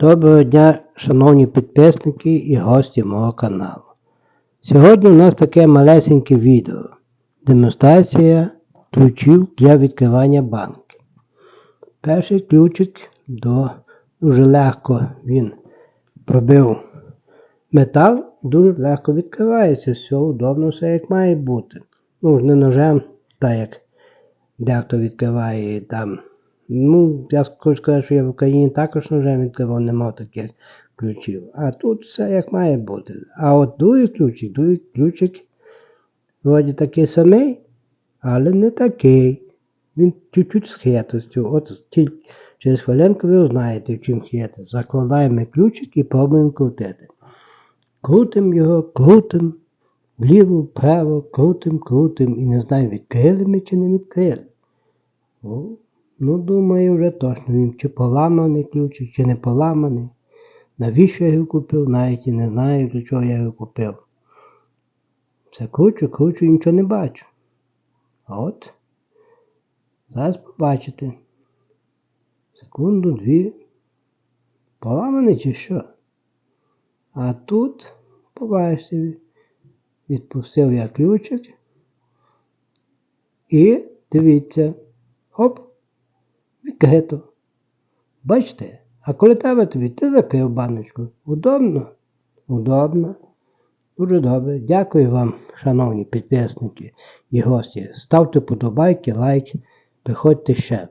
Доброго дня, шановні підписники і гості мого каналу. Сьогодні у нас таке малесеньке відео. Демонстрація ключів для відкривання банки. Перший ключик до дуже легко він пробив метал, дуже легко відкривається, все удобно, все як має бути. Ну, не ножем, так як дехто відкриває там. Ну, я хочу сказати, що я в Україні також ножем відкривав, не мав таких ключів. А тут все як має бути. А от другий ключик, другий ключик, вроді такий самий, але не такий. Він чуть-чуть з хитростю. От тільки через хвилинку ви узнаєте, чим хитрость. Закладаємо ключик і пробуємо крутити. Крутим його, крутим, вліво, вправо, крутим, крутим. І не знаю, відкрили ми чи не відкрили. Ну, думаю, вже точно він чи поламаний ключик, чи не поламаний. Навіщо я його купив, навіть і не знаю, для чого я його купив. Все кручу, кручу нічого не бачу. А от зараз побачите. Секунду, дві. Поламаний чи що? А тут, побачите, відпустив я ключик. І дивіться, хоп, відкрито. Бачите? А коли тебе тобі, ти закрив баночку. Удобно? Удобно. Дуже добре. Дякую вам, шановні підписники і гості. Ставте подобайки, лайки, приходьте ще.